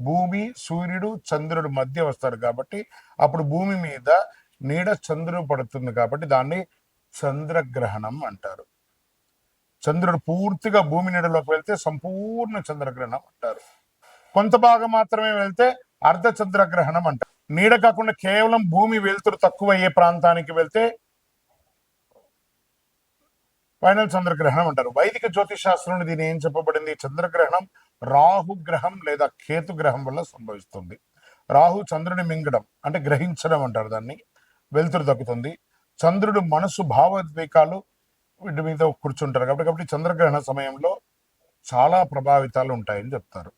భూమి సూర్యుడు చంద్రుడు మధ్య వస్తారు కాబట్టి అప్పుడు భూమి మీద నీడ చంద్రుడు పడుతుంది కాబట్టి దాన్ని చంద్రగ్రహణం అంటారు. చంద్రుడు పూర్తిగా భూమి నీడలోకి వెళ్తే సంపూర్ణ చంద్రగ్రహణం అంటారు. కొంత భాగం మాత్రమే వెళ్తే అర్ధ చంద్రగ్రహణం అంటారు. నీడ కాకుండా కేవలం భూమి వెలుతురు తక్కువ అయ్యే ప్రాంతానికి వెళ్తే ఫైనల్ చంద్రగ్రహణం అంటారు. వైదిక జ్యోతిష్ శాస్త్రంలో దీని ఏం చెప్పబడింది? చంద్రగ్రహణం రాహుగ్రహం లేదా కేతుగ్రహం వల్ల సంభవిస్తుంది. రాహు చంద్రుని మింగడం అంటే గ్రహించడం అంటారు దాన్ని. వెలుతురు తగ్గుతుంది. చంద్రుడు మనసు భావోద్వేకాలు వీటి మీద కూర్చుంటారు కాబట్టి కాబట్టి చంద్రగ్రహణ సమయంలో చాలా ప్రభావితాలు ఉంటాయని చెప్తారు.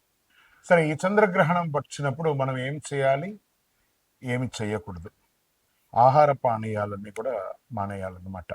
సరే ఈ చంద్రగ్రహణం వచ్చినప్పుడు మనం ఏం చేయాలి? ఏమి చేయకూడదు. ఆహార పానీయాలన్నీ కూడా మానేయాలన్నమాట.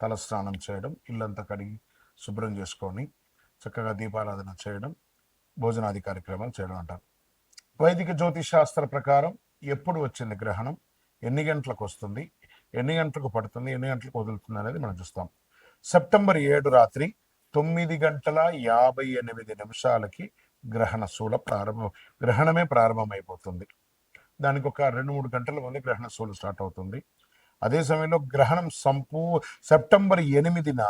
తలస్నానం చేయడం ఇల్లంతా కడిగి శుభ్రం చేసుకొని చక్కగా దీపారాధన చేయడం భోజనాది కార్యక్రమాలు చేయడం అంటారు. వైదిక జ్యోతిష్ శాస్త్ర ప్రకారం ఎప్పుడు వచ్చింది గ్రహణం? ఎన్ని గంటలకు వస్తుంది? ఎన్ని గంటలకు పడుతుంది? ఎన్ని గంటలకు వదులుతుంది అనేది మనం చూస్తాం. సెప్టెంబర్ ఏడు రాత్రి తొమ్మిది గంటల యాభై ఎనిమిది నిమిషాలకి గ్రహణ శూల ప్రారంభం గ్రహణమే ప్రారంభమైపోతుంది. దానికి ఒక రెండు మూడు గంటల ముందు గ్రహణ శూలు స్టార్ట్ అవుతుంది. అదే సమయంలో గ్రహణం సంపూ సెప్టెంబర్ ఎనిమిదిన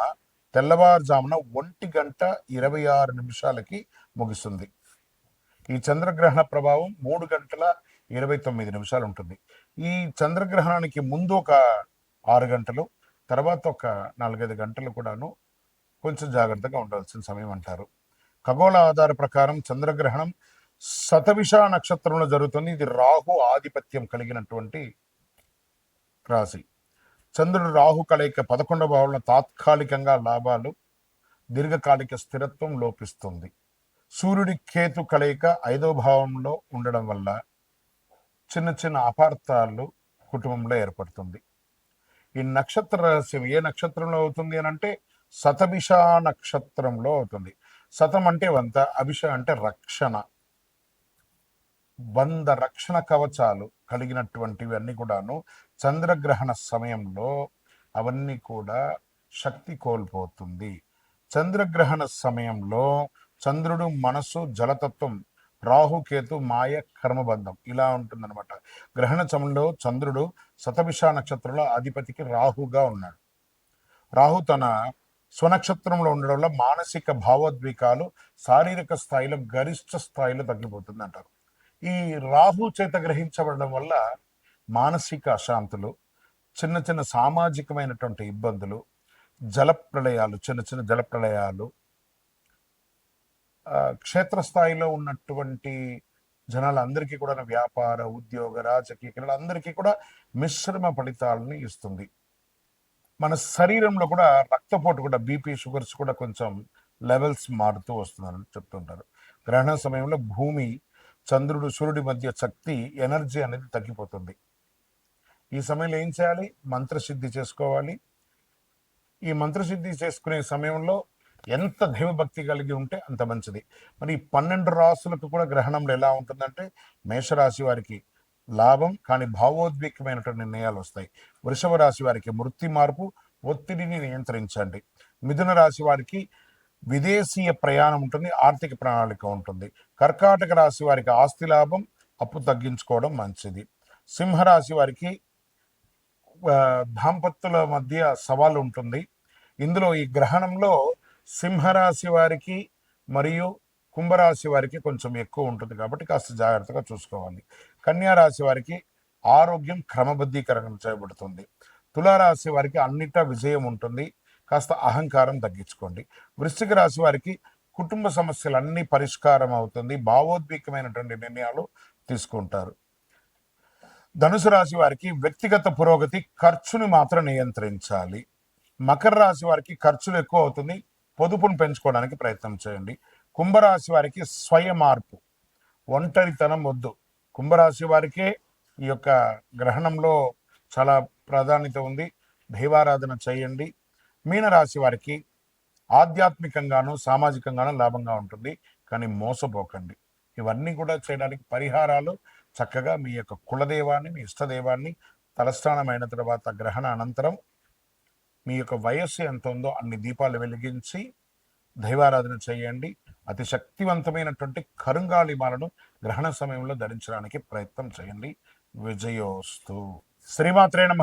తెల్లవారుజామున ఒంటి గంట ఇరవై ఆరు నిమిషాలకి ముగుస్తుంది. ఈ చంద్రగ్రహణ ప్రభావం మూడు గంటల ఇరవై తొమ్మిది నిమిషాలు ఉంటుంది. ఈ చంద్రగ్రహణానికి ముందు ఒక ఆరు గంటలు తర్వాత ఒక నాలుగైదు గంటలు కూడాను కొంచెం జాగ్రత్తగా ఉండాల్సిన సమయం అంటారు. ఖగోళ ఆధార ప్రకారం చంద్రగ్రహణం శతవిష నక్షత్రంలో జరుగుతుంది. ఇది రాహు ఆధిపత్యం కలిగినటువంటి రాశి. చంద్రుడు రాహు కలయిక పదకొండవ భావంలో తాత్కాలికంగా లాభాలు దీర్ఘకాలిక స్థిరత్వం లోపిస్తుంది. సూర్యుడి కేతు కలయిక ఐదవ భావంలో ఉండడం వల్ల చిన్న చిన్న అపార్థాలు కుటుంబంలో ఏర్పడుతుంది. ఈ నక్షత్ర రహస్యం ఏ నక్షత్రంలో అవుతుంది అని అంటే శతభిష నక్షత్రంలో అవుతుంది. శతం అంటే వంత అభిష అంటే రక్షణ. వంద రక్షణ కవచాలు కలిగినటువంటివి అన్నీ కూడాను చంద్రగ్రహణ సమయంలో అవన్నీ కూడా శక్తి కోల్పోతుంది. చంద్రగ్రహణ సమయంలో చంద్రుడు మనసు జలతత్వం రాహుకేతు మాయ కర్మబంధం ఇలా ఉంటుందన్నమాట. గ్రహణ సమయంలో చంద్రుడు శతభిష నక్షత్రంలో అధిపతికి రాహుగా ఉన్నాడు. రాహు తన స్వనక్షత్రంలో ఉండడం వల్ల మానసిక భావోద్వేగాలు శారీరక స్థాయిలో గరిష్ట స్థాయిలో తగ్గిపోతుంది అంటారు ఈ రాహు చేత గ్రహించబడడం వల్ల మానసిక అశాంతులు చిన్న చిన్న సామాజికమైనటువంటి ఇబ్బందులు జల ప్రళయాలు చిన్న చిన్న జలప్రళయాలు క్షేత్రస్థాయిలో ఉన్నటువంటి జనాలందరికీ కూడా వ్యాపార ఉద్యోగ రాజకీయ క్రీడలందరికీ కూడా మిశ్రమ ఫలితాలని ఇస్తుంది. మన శరీరంలో కూడా రక్తపోటు కూడా బీపీ షుగర్స్ కూడా కొంచెం లెవెల్స్ మారుతూ వస్తుందని చెప్తుంటారు. గ్రహణ సమయంలో భూమి చంద్రుడు సూర్యుడి మధ్య శక్తి ఎనర్జీ అనేది తగ్గిపోతుంది. ఈ సమయంలో ఏం చేయాలి? మంత్రసిద్ధి చేసుకోవాలి. ఈ మంత్రసిద్ధి చేసుకునే సమయంలో ఎంత దైవభక్తి కలిగి ఉంటే అంత మంచిది. మరి ఈ పన్నెండు రాసులకు కూడా గ్రహణంలో ఎలా ఉంటుందంటే మేషరాశి వారికి లాభం కానీ భావోద్వేగమైనటువంటి నిర్ణయాలు వస్తాయి. వృషభ రాశి వారికి మృతి మార్పు ఒత్తిడిని నియంత్రించండి. మిథున రాశి వారికి విదేశీయ ప్రయాణం ఉంటుంది ఆర్థిక ప్రణాళిక ఉంటుంది. కర్కాటక రాశి వారికి ఆస్తి లాభం అప్పు తగ్గించుకోవడం మంచిది. సింహరాశి వారికి దాంపత్యుల మధ్య సవాలు ఉంటుంది. ఇందులో ఈ గ్రహణంలో సింహరాశి వారికి మరియు కుంభరాశి వారికి కొంచెం ఎక్కువ ఉంటుంది కాబట్టి కాస్త జాగ్రత్తగా చూసుకోవాలి. కన్యారాశి వారికి ఆరోగ్యం క్రమబద్ధీకరణ చేయబడుతుంది. తులారాశి వారికి అన్నిటా విజయం ఉంటుంది. కాస్త అహంకారం తగ్గించుకోండి. వృశ్చిక రాశి వారికి కుటుంబ సమస్యలన్నీ పరిష్కారం అవుతుంది. భావోద్వేగమైనటువంటి నిర్ణయాలు తీసుకుంటారు. ధనుసు రాశి వారికి వ్యక్తిగత పురోగతి ఖర్చుని మాత్రం నియంత్రించాలి. మకర రాశి వారికి ఖర్చులు ఎక్కువ అవుతుంది. పొదుపును పెంచుకోవడానికి ప్రయత్నం చేయండి. కుంభరాశి వారికి స్వయ మార్పు ఒంటరితనం వద్దు. కుంభరాశి వారికే ఈ యొక్క గ్రహణంలో చాలా ప్రాధాన్యత ఉంది. దైవారాధన చేయండి. మీనరాశి వారికి ఆధ్యాత్మికంగాను సామాజికంగాను లాభంగా ఉంటుంది. కానీ మోసపోకండి. ఇవన్నీ కూడా చేయడానికి పరిహారాలు చక్కగా మీ యొక్క కులదేవాన్ని మీ ఇష్టదేవాన్ని తలస్నానమైన తర్వాత గ్రహణ అనంతరం మీ యొక్క వయస్సు ఎంత ఉందో అన్ని దీపాలు వెలిగించి దైవారాధన చేయండి. అతి శక్తివంతమైనటువంటి కరుంగాలి మాలను గ్రహణ సమయంలో ధరించడానికి ప్రయత్నం చేయండి. విజయోస్తు. శ్రీమాత్రే నమ.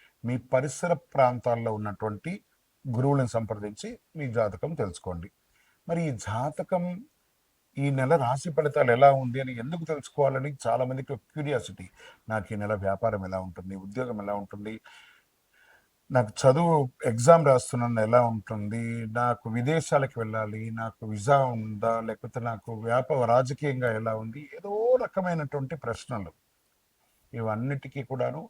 మీ పరిసర ప్రాంతాల్లో ఉన్నటువంటి గురువులను సంప్రదించి మీ జాతకం తెలుసుకోండి. మరి ఈ జాతకం ఈ నెల రాశి ఫలితాలు ఎలా ఉంది అని ఎందుకు తెలుసుకోవాలని చాలామందికి క్యూరియాసిటీ. నాకు ఈ నెల వ్యాపారం ఎలా ఉంటుంది? ఉద్యోగం ఎలా ఉంటుంది? నాకు చదువు ఎగ్జామ్ రాస్తున్నాను ఎలా ఉంటుంది? నాకు విదేశాలకు వెళ్ళాలి నాకు విజా ఉందా? లేకపోతే నాకు వ్యాపార రాజకీయంగా ఎలా ఉంది? ఏదో రకమైనటువంటి ప్రశ్నలు. ఇవన్నిటికీ కూడాను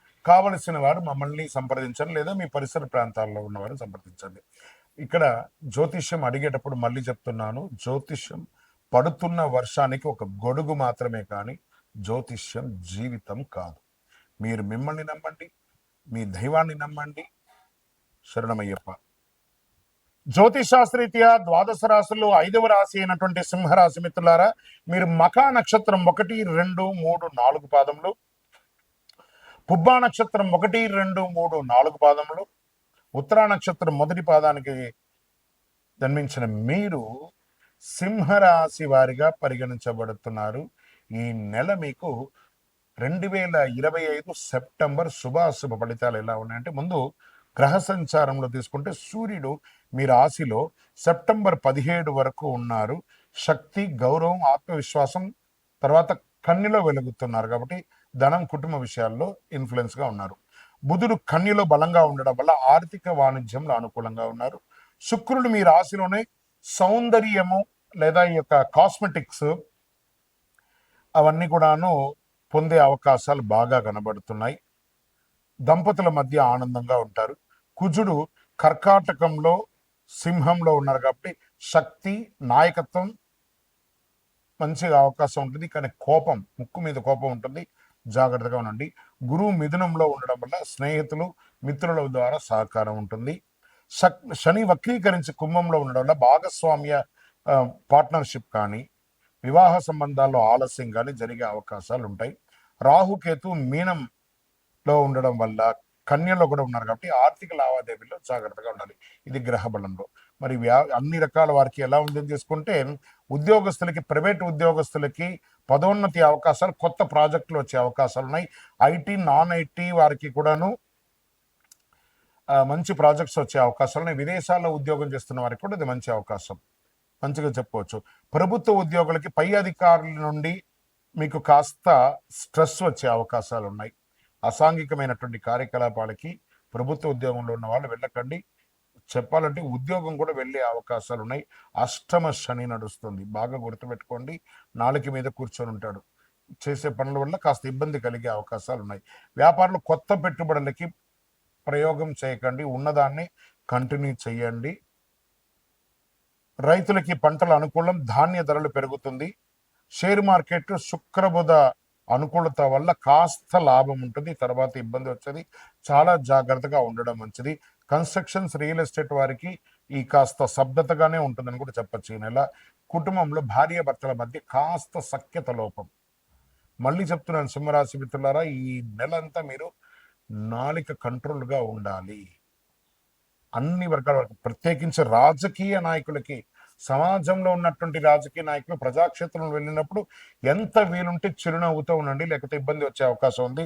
కావలసిన వారు మమ్మల్ని సంప్రదించండి లేదా మీ పరిసర ప్రాంతాల్లో ఉన్నవారు సంప్రదించండి. ఇక్కడ జ్యోతిష్యం అడిగేటప్పుడు మళ్ళీ చెప్తున్నాను. జ్యోతిష్యం పడుతున్న వర్షానికి ఒక గొడుగు మాత్రమే కానీ జ్యోతిష్యం జీవితం కాదు. మీరు మిమ్మల్ని నమ్మండి మీ దైవాన్ని నమ్మండి. శరణమయ్యప్ప. జ్యోతిశాస్త్రీత్యా ద్వాదశ రాశుల్లో ఐదవ రాశి అయినటువంటి సింహరాశి మిత్రులారా మీరు మకా నక్షత్రం ఒకటి రెండు మూడు నాలుగు పాదములు పుబ్బా నక్షత్రం ఒకటి రెండు మూడు నాలుగు పాదములు. ఉత్తరా నక్షత్రం మొదటి పాదానికి జన్మించిన మీరు సింహరాశి వారిగా పరిగణించబడుతున్నారు. ఈ నెల మీకు రెండు వేల ఇరవై ఐదు సెప్టెంబర్ శుభాశుభ ఫలితాలు ఎలా ఉన్నాయంటే ముందు గ్రహ సంచారంలో తీసుకుంటే సూర్యుడు మీ రాశిలో సెప్టెంబర్ పదిహేడు వరకు ఉన్నారు. శక్తి గౌరవం ఆత్మవిశ్వాసం తర్వాత కన్నిలో వెలుగుతున్నారు కాబట్టి ధనం కుటుంబ విషయాల్లో ఇన్ఫ్లుయెన్స్గా ఉన్నారు. బుధుడు కన్యలో బలంగా ఉండడం వల్ల ఆర్థిక వాణిజ్యంలో అనుకూలంగా ఉన్నారు. శుక్రుడు మీ రాశిలోనే సౌందర్యము లేదా ఈ యొక్క కాస్మెటిక్స్ అవన్నీ కూడాను పొందే అవకాశాలు బాగా కనబడుతున్నాయి. దంపతుల మధ్య ఆనందంగా ఉంటారు. కుజుడు కర్కాటకంలో సింహంలో ఉన్నారు కాబట్టి శక్తి నాయకత్వం మంచిగా అవకాశం ఉంటుంది. కానీ కోపం ముక్కు మీద కోపం ఉంటుంది. జాగ్రత్తగా ఉండండి. గురువు మిథునంలో ఉండడం వల్ల స్నేహితులు మిత్రుల ద్వారా సహకారం ఉంటుంది. శక్- శని వక్రీకరించి కుంభంలో ఉండడం వల్ల భాగస్వామ్య పార్ట్నర్షిప్ కానీ వివాహ సంబంధాల్లో ఆలస్యం కానీ జరిగే అవకాశాలు ఉంటాయి. రాహుకేతు మీనంలో ఉండడం వల్ల కన్యలో కూడా ఉన్నారు కాబట్టి ఆర్థిక లావాదేవీల్లో జాగ్రత్తగా ఉండాలి. ఇది గ్రహ బలంలో. మరి వ్యా అన్ని రకాల వారికి ఎలా ఉందని చేసుకుంటే ఉద్యోగస్తులకి ప్రైవేట్ ఉద్యోగస్తులకి పదోన్నతి అవకాశాలు కొత్త ప్రాజెక్టులు వచ్చే అవకాశాలు ఉన్నాయి. ఐటీ నాన్ ఐటీ వారికి కూడాను మంచి ప్రాజెక్ట్స్ వచ్చే అవకాశాలు ఉన్నాయి. విదేశాల్లో ఉద్యోగం చేస్తున్న వారికి కూడా ఇది మంచి అవకాశం. మంచిగా చెప్పుకోవచ్చు ప్రభుత్వ ఉద్యోగులకి పై అధికారుల నుండి మీకు కాస్త స్ట్రెస్ వచ్చే అవకాశాలు ఉన్నాయి. అసాంఘికమైనటువంటి కార్యకలాపాలకి ప్రభుత్వ ఉద్యోగంలో ఉన్న వాళ్ళు వెళ్ళకండి. చెప్పాలంటే ఉద్యోగం కూడా వెళ్ళే అవకాశాలు ఉన్నాయి అష్టమ శని నడుస్తుంది. బాగా గుర్తుపెట్టుకోండి. నాలుక మీద కూర్చొని ఉంటాడు. చేసే పనుల వల్ల కాస్త ఇబ్బంది కలిగే అవకాశాలు ఉన్నాయి వ్యాపారులు కొత్త పెట్టుబడులకి ప్రయోగం చేయకండి. ఉన్నదాన్ని కంటిన్యూ చేయండి. రైతులకి పంటల అనుకూలం ధాన్య ధరలు పెరుగుతుంది. షేర్ మార్కెట్ శుక్రబుధ అనుకూలత వల్ల కాస్త లాభం ఉంటుంది. తర్వాత ఇబ్బంది వచ్చేది. చాలా జాగ్రత్తగా ఉండడం మంచిది. కన్స్ట్రక్షన్స్ రియల్ ఎస్టేట్ వారికి ఈ కాస్త శబ్దతగానే ఉంటుందని కూడా చెప్పచ్చు ఈ నెల. కుటుంబంలో భార్య భర్తల మధ్య కాస్త సఖ్యత లోపం. మళ్ళీ చెప్తున్నాను సింహరాశి మిత్రులారా ఈ నెల అంతా మీరు నాలిక కంట్రోల్గా ఉండాలి. అన్ని వర్గాల వరకు ప్రత్యేకించి రాజకీయ నాయకులకి సమాజంలో ఉన్నటువంటి రాజకీయ నాయకులు ప్రజాక్షేత్రంలో వెళ్ళినప్పుడు ఎంత వీలుంటే చిరునవ్వుతో ఉండండి లేకపోతే ఇబ్బంది వచ్చే అవకాశం ఉంది.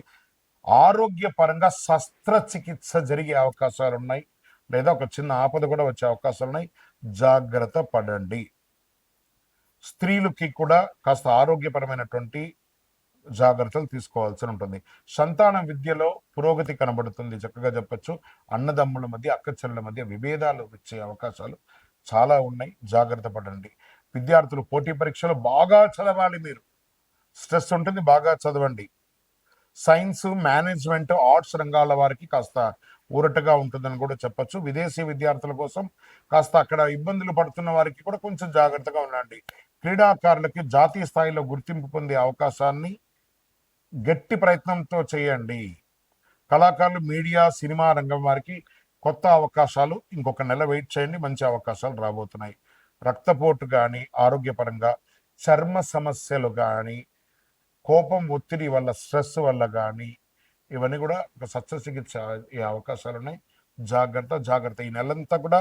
ఆరోగ్యపరంగా శస్త్రచికిత్స జరిగే అవకాశాలు ఉన్నాయి లేదా ఒక చిన్న ఆపద కూడా వచ్చే అవకాశాలు ఉన్నాయి జాగ్రత్త పడండి. స్త్రీలకి కూడా కాస్త ఆరోగ్యపరమైనటువంటి జాగ్రత్తలు తీసుకోవాల్సి ఉంటుంది. సంతాన విద్యలో పురోగతి కనబడుతుంది. చక్కగా చెప్పచ్చు. అన్నదమ్ముల మధ్య అక్కచెల్లెల మధ్య విభేదాలు వచ్చే అవకాశాలు చాలా ఉన్నాయి. జాగ్రత్త పడండి. విద్యార్థులు పోటీ పరీక్షలు బాగా చదవాలి మీరు. స్ట్రెస్ ఉంటుంది. బాగా చదవండి. సైన్స్ మేనేజ్మెంట్ ఆర్ట్స్ రంగాల వారికి కాస్త ఊరటగా ఉంటుందని కూడా చెప్పొచ్చు. విదేశీ విద్యార్థుల కోసం కాస్త అక్కడ ఇబ్బందులు పడుతున్న వారికి కూడా కొంచెం జాగ్రత్తగా ఉండండి. క్రీడాకారులకి జాతీయ స్థాయిలో గుర్తింపు పొందే అవకాశాన్ని గట్టి ప్రయత్నంతో చేయండి. కళాకారులు మీడియా సినిమా రంగం వారికి కొత్త అవకాశాలు ఇంకొక నెల వెయిట్ చేయండి. మంచి అవకాశాలు రాబోతున్నాయి. రక్తపోటు కానీ ఆరోగ్యపరంగా చర్మ సమస్యలు కానీ కోపం ఒత్తిడి వల్ల స్ట్రెస్ వల్ల కానీ ఇవన్నీ కూడా ఒక శస్త్రచికిత్స అయ్యే అవకాశాలు ఉన్నాయి. జాగ్రత్త జాగ్రత్త. ఈ నెలంతా కూడా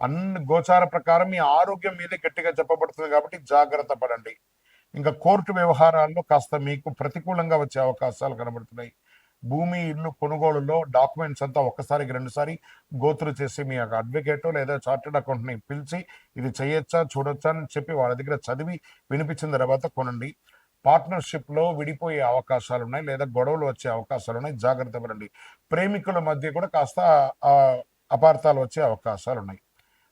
అన్ని గోచార ప్రకారం మీ ఆరోగ్యం మీదే గట్టిగా చెప్పబడుతుంది కాబట్టి జాగ్రత్త పడండి. ఇంకా కోర్టు వ్యవహారాల్లో కాస్త మీకు ప్రతికూలంగా వచ్చే అవకాశాలు కనబడుతున్నాయి. భూమి ఇల్లు కొనుగోలులో డాక్యుమెంట్స్ అంతా ఒక్కసారికి రెండుసారి గోతులు చేసి మీ యొక్క అడ్వకేట్ లేదా చార్టెడ్ అకౌంట్ని పిలిచి ఇది చేయొచ్చా చూడొచ్చా అని చెప్పి వాళ్ళ దగ్గర చదివి వినిపించిన తర్వాత కొనండి. పార్ట్నర్షిప్లో విడిపోయే అవకాశాలు ఉన్నాయి లేదా గొడవలు వచ్చే అవకాశాలు ఉన్నాయి జాగ్రత్త పడండి ప్రేమికుల మధ్య కూడా కాస్త అపార్థాలు వచ్చే అవకాశాలు ఉన్నాయి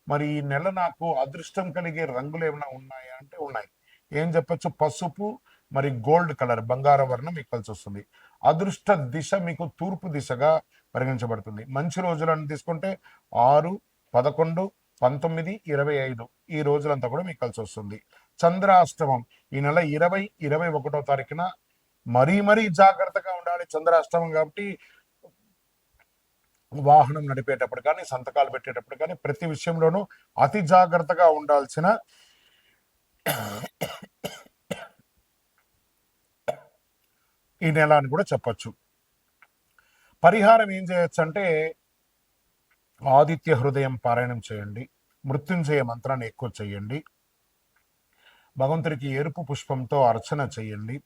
మరి ఈ నెల నాకు అదృష్టం కలిగే రంగులు ఏమైనా ఉన్నాయా అంటే ఉన్నాయి. ఏం చెప్పచ్చు? పసుపు మరి గోల్డ్ కలర్ బంగారం వర్ణం మీకు కలిసి వస్తుంది. అదృష్ట దిశ మీకు తూర్పు దిశగా పరిగణించబడుతుంది. మంచి రోజులను తీసుకుంటే ఆరు పదకొండు పంతొమ్మిది ఇరవై ఐదు ఈ రోజులంతా కూడా మీకు కలిసి వస్తుంది. చంద్రాష్టమం. ఈ నెల ఇరవై ఇరవై ఒకటో తారీఖున మరీ మరీ జాగ్రత్తగా ఉండాలి చంద్రాష్టమం కాబట్టి వాహనం నడిపేటప్పుడు కానీ సంతకాలు పెట్టేటప్పుడు కానీ ప్రతి విషయంలోనూ అతి జాగ్రత్తగా ఉండాల్సిన ఈ నెల అని కూడా చెప్పచ్చు. పరిహారం ఏం చేయొచ్చు అంటే ఆదిత్య హృదయం పారాయణం చేయండి. మృత్యుంజయ మంత్రాన్ని ఎక్కువ చేయండి. భగవంతుడికి ఎరుపు పుష్పంతో అర్చన చేయండి.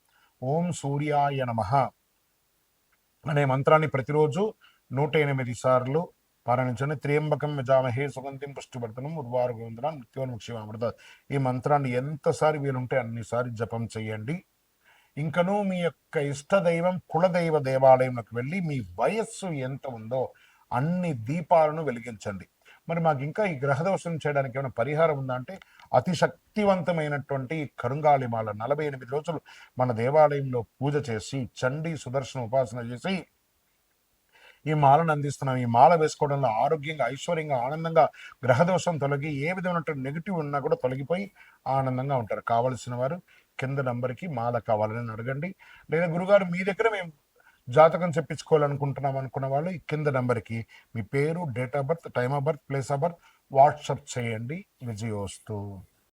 ఓం సూర్యాయ నమః అనే మంత్రాన్ని ప్రతిరోజు నూట ఎనిమిది సార్లు పారాయణించండి. త్రియంబకం యజామహే సుగంధిం పుష్టివర్ధనం ఉద్వారు గోవిందన మృత్యోన్ముక్షిమామృత ఈ మంత్రాన్ని ఎంతసారి వీలుంటే అన్నిసారి జపం చేయండి. ఇంకనూ మీ యొక్క ఇష్ట దైవం కులదైవ దేవాలయంలోకి వెళ్ళి మీ వయస్సు ఎంత ఉందో అన్ని దీపాలను వెలిగించండి. మరి మాకు ఇంకా ఈ గ్రహదోషం చేయడానికి ఏమైనా పరిహారం ఉందా అంటే అతి శక్తివంతమైనటువంటి ఈ నలభై ఎనిమిది రోజులు మన దేవాలయంలో పూజ చేసి చండీ సుదర్శన ఉపాసన చేసి ఈ మాలను అందిస్తున్నాం. ఈ మాల వేసుకోవడంలో ఆరోగ్యంగా ఐశ్వర్యంగా ఆనందంగా గ్రహదోషం తొలగి ఏ విధమైనటువంటి నెగిటివ్ ఉన్నా కూడా తొలగిపోయి ఆనందంగా ఉంటారు. కావలసిన వారు కింద నంబర్కి మాల కావాలని అడగండి. లేదా గురుగారు మీ దగ్గర మేము జాతకం చెప్పించుకోవాలనుకుంటున్నాం అనుకున్న వాళ్ళు ఈ కింద నెంబర్కి మీ పేరు date of birth time of birth place of birth WhatsApp చేయండి. విజయోస్తు.